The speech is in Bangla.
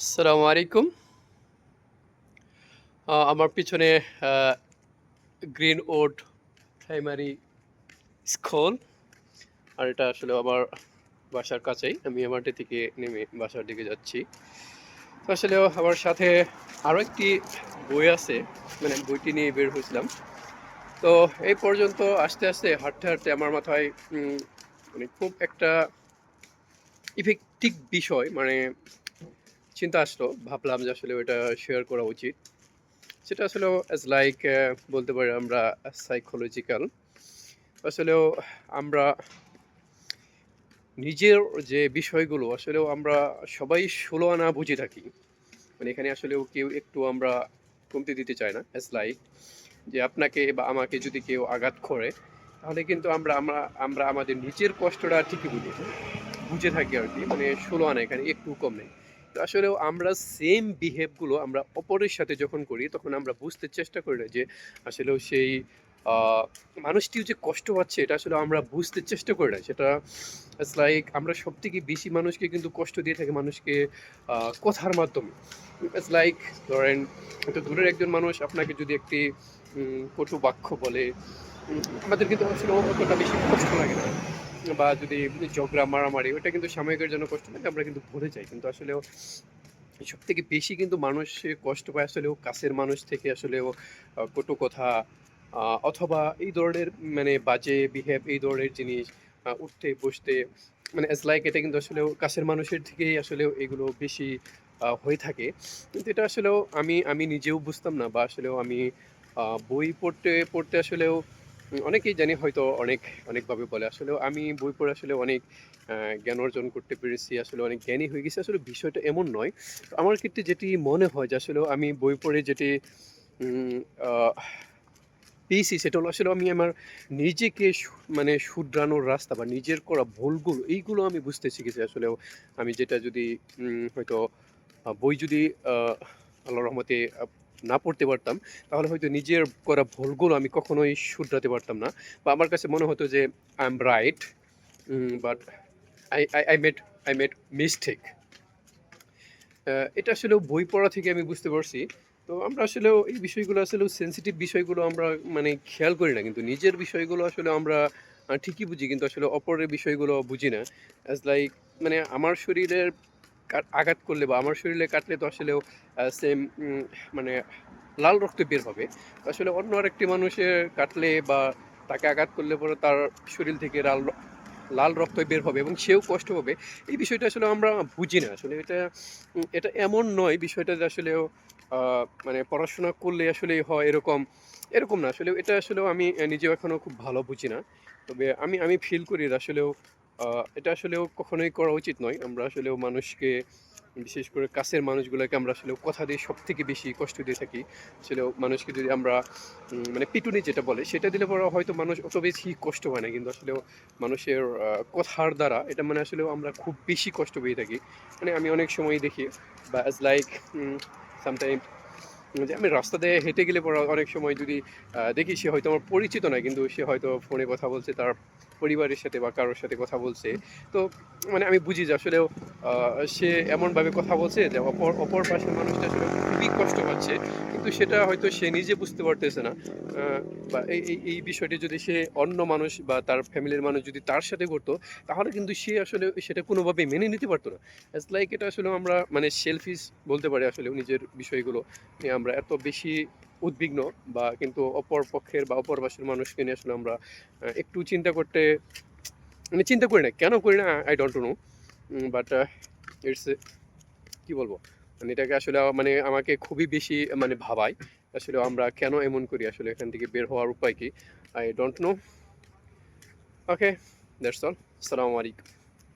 আসসালামু আলাইকুম। আমার পিছনে গ্রিন ওড প্রাইমারি স্কুল। আর এটা আসলে আমার বাসার কাছেই। আমি এমআরটি থেকে নেমে বাসার দিকে যাচ্ছি। তো আসলে আমার সাথে আরও একটি বই আছে মানে বইটি নিয়ে বের হয়েছিলাম। তো এই পর্যন্ত আস্তে আস্তে, হাঁটতে হাঁটতে আমার মাথায় মানে খুব একটা ইফেক্টিভ বিষয় মানে চিন্তা আসলো, ভাবলাম যে আসলে ওটা শেয়ার করা উচিত। সেটা আসলে অ্যাজ লাইক বলতে পারি আমরা সাইকোলজিক্যাল আসলেও আমরা নিজের যে বিষয়গুলো, আসলেও আমরা সবাই ষোলো আনা বুঝে থাকি। মানে এখানে আসলেও কেউ একটু আমরা কমতে দিতে চাই না অ্যাজ লাইক যে আপনাকে বা আমাকে যদি কেউ আঘাত করে, তাহলে কিন্তু আমরা আমরা আমরা আমাদের নিজের কষ্টটা ঠিকই বুঝি। বুঝে থাকি আর কি মানে ষোলো আনা এখানে একটু কম নেই। তো আসলে আমরা সেম বিহেভগুলো আমরা অপরের সাথে যখন করি, তখন আমরা বুঝতে চেষ্টা করি না যে আসলেও সেই মানুষটিও যে কষ্ট পাচ্ছে, এটা আসলে আমরা বুঝতে চেষ্টা করি না। সেটা লাইক আমরা সব থেকে বেশি মানুষকে কিন্তু কষ্ট দিয়ে থাকি মানুষকে কথার মাধ্যমে। ইটস লাইক ধরেন হয়তো দূরের একজন মানুষ আপনাকে যদি একটি কটু বাক্য বলে আমাদের কিন্তু আসলে অতটা বেশি কষ্ট লাগে না। বা যদি ঝগড়া মারামারি ওটা কিন্তু সাময়িকের জন্য কষ্ট লাগে আমরা কিন্তু ভুলে যাই। কিন্তু আসলেও সব থেকে বেশি কিন্তু মানুষ কষ্ট পায় আসলেও কাছের মানুষ থেকে আসলেও আহ, কটু কথা অথবা এই ধরনের মানে বাজে বিহেভ এই ধরনের জিনিস উঠতে বসতে মানে অ্যাজ লাইক এটা কিন্তু আসলেও কাছের মানুষের থেকেই আসলেও এগুলো বেশি হয়ে থাকে। কিন্তু এটা আসলেও আমি আমি নিজেও বুঝতাম না বা আসলেও আমি বই পড়তে পড়তে আসলেও অনেকেই জানি, হয়তো অনেক, অনেকভাবে বলে। আসলেও আমি বই পড়ে আসলে অনেক জ্ঞান অর্জন করতে পেরেছি, আসলে অনেক জ্ঞানী হয়ে গেছি। আসলে বিষয়টা এমন নয়। আমার ক্ষেত্রে যেটি মনে হয় যে, আসলে আমি বই পড়ে যেটি পেয়েছি, সেটা হলো আসলে আমি আমার নিজেকে মানে শুধরানোর রাস্তা বা নিজের করা ভুলগুলো, এইগুলো আমি বুঝতে শিখেছি। আসলেও আমি যেটা যদি হয়তো বই যদি আল্লাহ রহমতে না পড়তে পারতাম, তাহলে হয়তো নিজের করা ভুলগুলো আমি কখনোই শুধরাতে পারতাম না। বা আমার কাছে মনে হতো যে, I am right but I I made I made mistake. এটা আসলে বই পড়া থেকে আমি বুঝতে পারছি। তো আমরা আসলে এই বিষয়গুলো আসলে সেন্সিটিভ বিষয়গুলো আমরা মানে খেয়াল করি না। কিন্তু নিজের বিষয়গুলো আসলে আমরা ঠিকই বুঝি, কিন্তু আসলে অপরের বিষয়গুলো বুঝি না। অ্যাজ লাইক মানে আমার শরীরের আঘাত করলে বা আমার শরীরে কাটলে তো আসলেও সেম মানে লাল রক্ত বের হবে। আসলে অন্য আরেকটি মানুষের কাটলে বা তাকে আঘাত করলে পরে তার শরীর থেকে লাল লাল রক্ত বের হবে এবং সেও কষ্ট হবে। এই বিষয়টা আসলে আমরা বুঝি না। আসলে এটা এটা এমন নয়, বিষয়টা যে আসলেও মানে পড়াশোনা করলে আসলে হয় এরকম এরকম না। আসলে এটা আসলেও আমি নিজেও এখনও খুব ভালো বুঝি না। তবে আমি আমি ফিল করি আসলেও এটা আসলেও কখনোই করা উচিত নয়। আমরা আসলেও মানুষকে, বিশেষ করে কাছের মানুষগুলোকে আমরা আসলে কথা দিয়ে সব থেকে বেশি কষ্ট দিয়ে থাকি। আসলেও মানুষকে যদি আমরা মানে পিটুনি যেটা বলে, সেটা দিলে পরে হয়তো মানুষ অত বেশি কষ্ট হয় না। কিন্তু আসলেও মানুষের কথার দ্বারা এটা মানে আসলেও আমরা খুব বেশি কষ্ট পেয়ে থাকি। মানে আমি অনেক সময় দেখি, বা অ্যাজ লাইক সামটাইম যে আমি রাস্তা দিয়ে হেঁটে গেলে পরে অনেক সময় যদি দেখি সে হয়তো আমার পরিচিত নয়, কিন্তু সে হয়তো ফোনে কথা বলছে, তার পরিবারের সাথে বা কারোর সাথে কথা বলছে। তো মানে আমি বুঝি যে আসলেও সে এমনভাবে কথা বলছে যে অপর অপর পাশের মানুষটা আসলে খুবই কষ্ট পাচ্ছে। কিন্তু সেটা হয়তো সে নিজে বুঝতে পারতেছে না। বা এই এই বিষয়টি যদি সে অন্য মানুষ বা তার ফ্যামিলির মানুষ যদি তার সাথে করতো তাহলে কিন্তু সে আসলে সেটা কোনোভাবে মেনে নিতে পারতো না। অ্যাজ লাইক এটা আসলে আমরা মানে সেলফিস বলতে পারি আসলে নিজের বিষয়গুলো আমরা এত বেশি উদ্বিগ্ন বা কিন্তু অপর পক্ষের বা অপর পাশের মানুষকে নিয়ে আসলে আমরা একটু চিন্তা করতে মানে চিন্তা করি না। কেন করি না? I don't know but it's কি বলব? মানে এটাকে আসলে মানে আমাকে খুবই বেশি মানে ভাবায়। আসলে আমরা কেন এমন করি? আসলে এখান থেকে বের হওয়ার উপায় কি? I don't know okay that's all আসসালামু আলাইকুম